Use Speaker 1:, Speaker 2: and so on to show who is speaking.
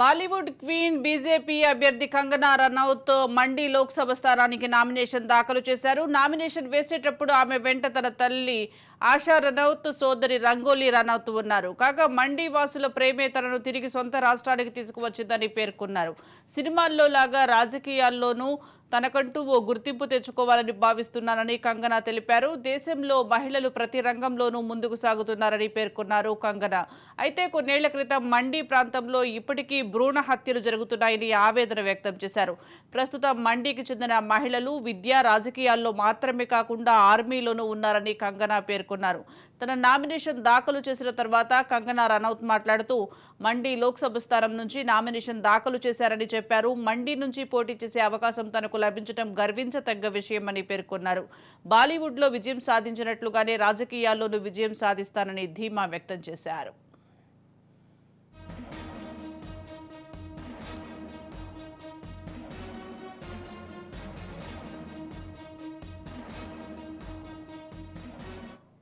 Speaker 1: Bollywood queen BJP అభ్యర్థి కంగనా రనౌత్ మండి లోక్సభ స్థానానికి nomination దాఖలు చేశారు. నామినేషన్ వేసేటప్పుడు ఆమె వెంట తన తల్లి ఆశా రనౌత్ సోదరి రంగోలీ రనౌత్ ఉన్నారు. కాగా మండి వాసుల ప్రేమే తనను తిరిగి సొంత రాష్ట్రానికి తీసుకువచ్చిందని పేర్కొన్నారు. సినిమాల్లో లాగా రాజకీయాల్లోనూ తనకంటూ ఓ గుర్తింపు తెచ్చుకోవాలని భావిస్తున్నానని కంగనా తెలిపారు. దేశంలో మహిళలు ప్రతి రంగంలోనూ ముందుకు సాగుతున్నారని పేర్కొన్నారు కంగనా. అయితే కొన్నేళ్ళ క్రితం మండి ప్రాంతంలో ఇప్పటికీ భ్రూణ హత్యలు జరుగుతున్నాయని ఆవేదన వ్యక్తం చేశారు. ప్రస్తుతం మండికి చెందిన మహిళలు విద్యా రాజకీయాల్లో మాత్రమే కాకుండా ఆర్మీలోనూ ఉన్నారని కంగనా పేర్కొన్నారు. తన నామినేషన్ దాఖలు చేసిన తర్వాత కంగనా రనౌత్ మాట్లాడుతూ మండి లోక్సభ స్థానం నుంచి నామినేషన్ దాఖలు చేశారని చెప్పారు. మండి నుంచి పోటీ చేసే అవకాశం తనకు లభించడం గర్వించతగ్గ విషయమని పేర్కొన్నారు. బాలీవుడ్లో విజయం సాధించినట్లుగానే రాజకీయాల్లోనూ విజయం సాధిస్తానని ధీమా వ్యక్తం చేశారు.